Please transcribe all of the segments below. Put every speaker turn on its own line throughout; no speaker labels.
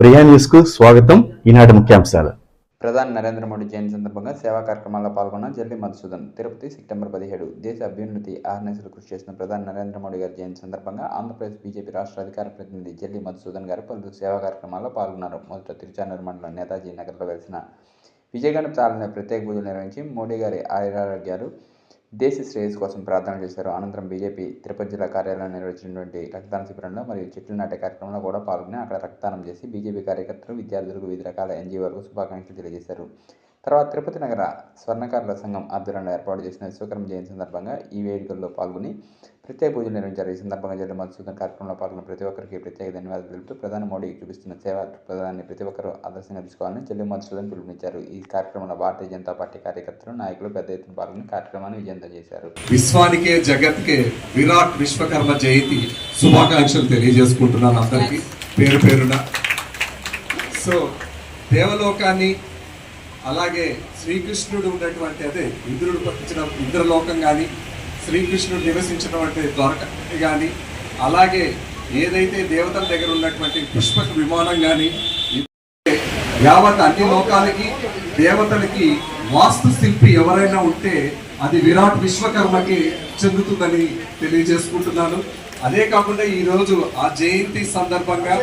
ప్రియా న్యూస్కు స్వాగతం. ఈనాటి ముఖ్యాంశాలు.
ప్రధాని నరేంద్ర మోడీ జయంతి సందర్భంగా సేవా కార్యక్రమాల్లో పాల్గొన్న జల్లి మధుసూదన్ తిరుపతి సెప్టెంబర్ పదిహేడు దేశ అభ్యున్నతి ఆర్నేసులు కృషి చేసిన ప్రధాని నరేంద్ర మోడీ గారి జయంతి సందర్భంగా ఆంధ్రప్రదేశ్ బీజేపీ రాష్ట్ర అధికార ప్రతినిధి జల్లి మధుసూదన్ గారు పలు సేవా కార్యక్రమాల్లో పాల్గొన్నారు. మొదట తిరుచానూరు మండలం నేతాజీ నగర్లో కలిసిన విజయగణప తాళన ప్రత్యేక పూజలు నిర్వహించి మోడీ గారి ఆయురారోగ్యాలు దేశ శ్రేయస్సు కోసం ప్రార్థన చేశారు. అనంతరం బీజేపీ తిరుపతి జిల్లా కార్యాలయంలో నిర్వహించినటువంటి రక్తదాన శిబిరంలో మరియు చెట్లు నాటే కార్యక్రమంలో కూడా పాల్గొని అక్కడ రక్తదానం చేసి బీజేపీ కార్యకర్తలు విద్యార్థులకు వివిధ రకాల ఎన్జీఓలకు శుభాకాంక్షలు తెలియజేశారు. తర్వాత తిరుపతి నగర స్వర్ణకారుల సంఘం ఆధ్వర్యంలో ఏర్పాటు చేసిన విశ్వకర్మ జయంతి సందర్భంగా ఈ వేడుకల్లో పాల్గొని ప్రత్యేక పూజలు నిర్వహించారు. ఈ సందర్భంగా జరిగిన మధుసూదన కార్యక్రమంలో పాల్గొన్న ప్రతి ఒక్కరికి ప్రత్యేక ధన్యవాదాలు తెలుపుతూ ప్రధాని మోడీ చూపిస్తున్న సేవా ప్రధాని ప్రతి ఒక్కరూ ఆదర్శంగా తీసుకోవాలని చెల్లి మధుసూదన్ పిలుపునిచ్చారు. ఈ కార్యక్రమంలో భారతీయ జనతా పార్టీ కార్యకర్తలు నాయకులు పెద్ద ఎత్తున పాల్గొని కార్యక్రమాన్ని విజయంతం చేశారు.
విశ్వానికే జగత్కే విరాట్ విశ్వకర్మ జయంతి శుభాకాంక్షలు తెలియజేసుకుంటున్నాను అందరికీ. పేరు పేరున. సో దేవలోకాన్ని అలాగే శ్రీకృష్ణుడు ఉన్నటువంటి అదే ఇంద్రుడు పట్టించిన ఇంద్రలోకం కానీ శ్రీకృష్ణుడు నివసించినటువంటి ద్వారక కానీ అలాగే ఏదైతే దేవతల దగ్గర ఉన్నటువంటి పుష్పక విమానం కానీ యావత్ అన్ని లోకాలకి దేవతలకి వాస్తు శిల్పి ఎవరైనా ఉంటే అది విరాట్ విశ్వకర్మకి చెందుతుందని తెలియజేసుకుంటున్నాను. అదే కాకుండా ఈరోజు ఆ జయంతి సందర్భంగా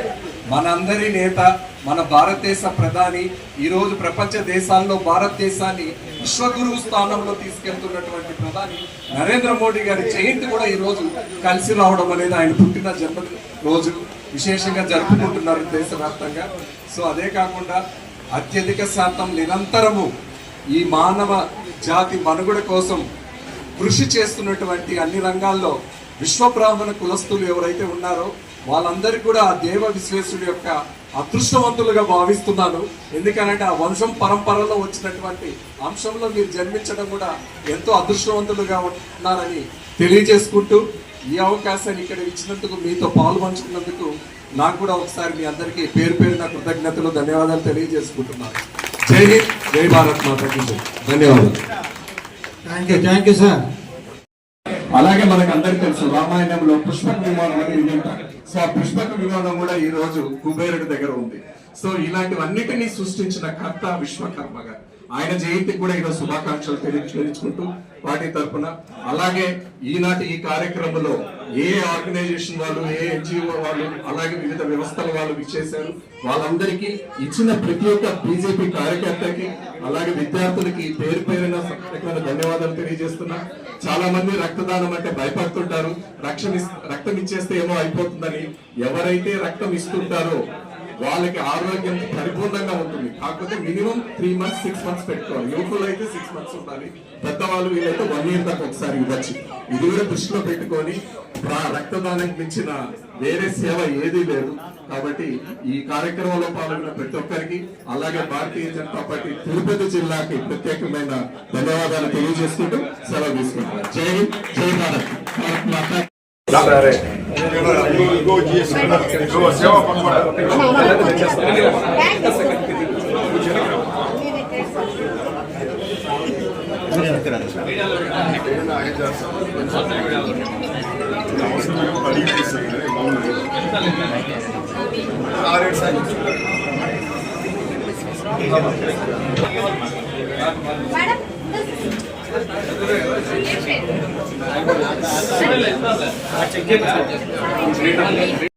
మనందరి నేత మన భారతదేశ ప్రధాని ఈరోజు ప్రపంచ దేశాల్లో భారతదేశాన్ని విశ్వగురువు స్థానంలో తీసుకెళ్తున్నటువంటి ప్రధాని నరేంద్ర మోడీ గారి జయంతి కూడా ఈరోజు కలిసి రావడం అనేది ఆయన పుట్టిన జన్మ రోజు. విశేషంగా జరుపుకుంటున్నారు దేశవ్యాప్తంగా. సో అదే కాకుండా అత్యధిక శాతం నిరంతరము ఈ మానవ జాతి మనుగడ కోసం కృషి చేస్తున్నటువంటి అన్ని రంగాల్లో విశ్వబ్రాహ్మణ కులస్తులు ఎవరైతే ఉన్నారో వాళ్ళందరికీ కూడా ఆ దేవ విశ్వేశ్వరుడు యొక్క అదృష్టవంతులుగా భావిస్తున్నాను. ఎందుకనంటే ఆ వంశం పరంపరలో వచ్చినటువంటి అంశంలో మీరు జన్మించడం కూడా ఎంతో అదృష్టవంతులుగా ఉన్నారని తెలియజేసుకుంటూ ఈ అవకాశాన్ని ఇక్కడ ఇచ్చినందుకు మీతో పాలు పంచుకున్నందుకు నాకు కూడా ఒకసారి మీ అందరికీ పేరు పేరున కృతజ్ఞతలు ధన్యవాదాలు తెలియజేసుకుంటున్నాను. జై హింద్ జై భారత్ మాతకి ధన్యవాదాలు.
Thank you thank you sir
అలాగే మనకు అందరికి తెలుసు రామాయణంలో పుష్పక విమానం అని వింటారు సో ఆ పుష్పక విమానం కూడా ఈ రోజు కుబేరుడి దగ్గర ఉంది. సో ఇలాంటివన్నిటినీ సృష్టించిన కర్త విశ్వకర్మ గారు. ఆయన జయంతికి కూడా ఈరోజు శుభాకాంక్షలు తెలియజేసుకుంటూ పార్టీ తరఫున అలాగే ఈనాటి ఈ కార్యక్రమంలో ఏ ఆర్గనైజేషన్ వాళ్ళు ఏ ఎన్జిఓ వాళ్ళు అలాగే వివిధ వ్యవస్థల వాళ్ళు విచ్చేశారు. వాళ్ళందరికీ ఇచ్చిన ప్రతి ఒక్క బీజేపీ కార్యకర్తకి అలాగే విద్యార్థులకి పేరు పేరున ధన్యవాదాలు తెలియజేస్తున్నా. చాలా మంది రక్తదానం అంటే భయపడుతుంటారు. రక్షణ రక్తం ఇచ్చేస్తే ఏమో అయిపోతుందని ఎవరైతే రక్తం ఇస్తుంటారో వాళ్ళకి ఆరోగ్యం పరిపూర్ణంగా ఉంటుంది. కాకపోతే minimum three months six months పెట్టుకోవాలి. యువకులు అయితే సిక్స్ మంత్స్ ఉండాలి. పెద్దవాళ్ళు వీళ్ళైతే వన్ ఇయర్ దాకా ఒకసారి ఇవ్వచ్చు. ఇది కూడా దృష్టిలో పెట్టుకొని రక్తదానానికి మించిన వేరే సేవ ఏదీ లేదు కాబట్టి ఈ కార్యక్రమంలో పాల్గొన్న ప్రతి ఒక్కరికి అలాగే భారతీయ జనతా పార్టీ తిరుపతి జిల్లాకి ప్రత్యేకమైన ధన్యవాదాలు తెలియజేసుకుంటూ సెలవు తీసుకుంటాం జై హింద్ జై భారత్ భారత్ మాతా
మేడం